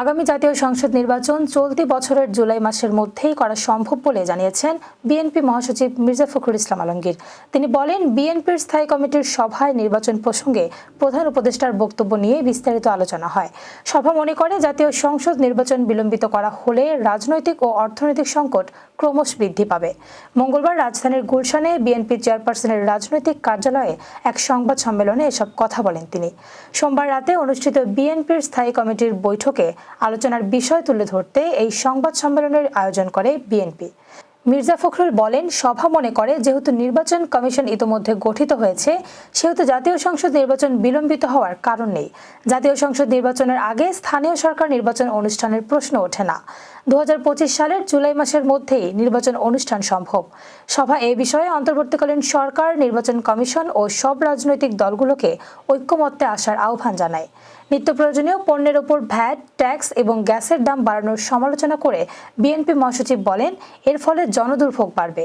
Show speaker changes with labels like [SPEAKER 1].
[SPEAKER 1] আগামী জাতীয় সংসদ নির্বাচন চলতি বছরের জুলাই মাসের মধ্যেই করা সম্ভব বলে জানিয়েছেন বিএনপি মহাসচিব মির্জা ফখরুল ইসলাম আলমগীর। তিনি বলেন, বিএনপির স্থায়ী কমিটির সভায় নির্বাচন প্রসঙ্গে প্রধান উপদেষ্টার বক্তব্য নিয়ে বিস্তারিত আলোচনা হয়। সভা মনে করে, জাতীয় সংসদ নির্বাচন বিলম্বিত করা হলে রাজনৈতিক ও অর্থনৈতিক সংকট ক্রমশ বৃদ্ধি পাবে। মঙ্গলবার রাজধানীর গুলশানে বিএনপি চেয়ারপারসনের রাজনৈতিক কার্যালয়ে এক সংবাদ সম্মেলনে এসব কথা বলেন তিনি। সোমবার রাতে অনুষ্ঠিত বিএনপির স্থায়ী কমিটির বৈঠকে আলোচনার বিষয় তুলে ধরতে এই সংবাদ সম্মেলনের আয়োজন করে বিএনপি। মির্জা ফখরুল বলেন, সভা মনে করে যেহেতু নির্বাচন কমিশন ইতোমধ্যে গঠিত হয়েছে, সেহেতু জাতীয় সংসদ নির্বাচন বিলম্বিত হওয়ার কারণ নেই। জাতীয় সংসদ নির্বাচনের আগে স্থানীয় সরকার নির্বাচন অনুষ্ঠানের প্রশ্ন ওঠে না। দু হাজার পঁচিশ সালের জুলাই মাসের মধ্যেই নির্বাচন অনুষ্ঠান সম্ভব। সভা এ বিষয়ে অন্তর্বর্তীকালীন সরকার, নির্বাচন কমিশন ও সব রাজনৈতিক দলগুলোকে ঐক্যমত্যে আসার আহ্বান জানায়। নিত্য প্রয়োজনীয় পণ্যের ওপর ভ্যাট, ট্যাক্স এবং গ্যাসের দাম বাড়ানোর সমালোচনা করে বিএনপি মহাসচিব বলেন, এর ফলে জনদুর্ভোগ বাড়বে।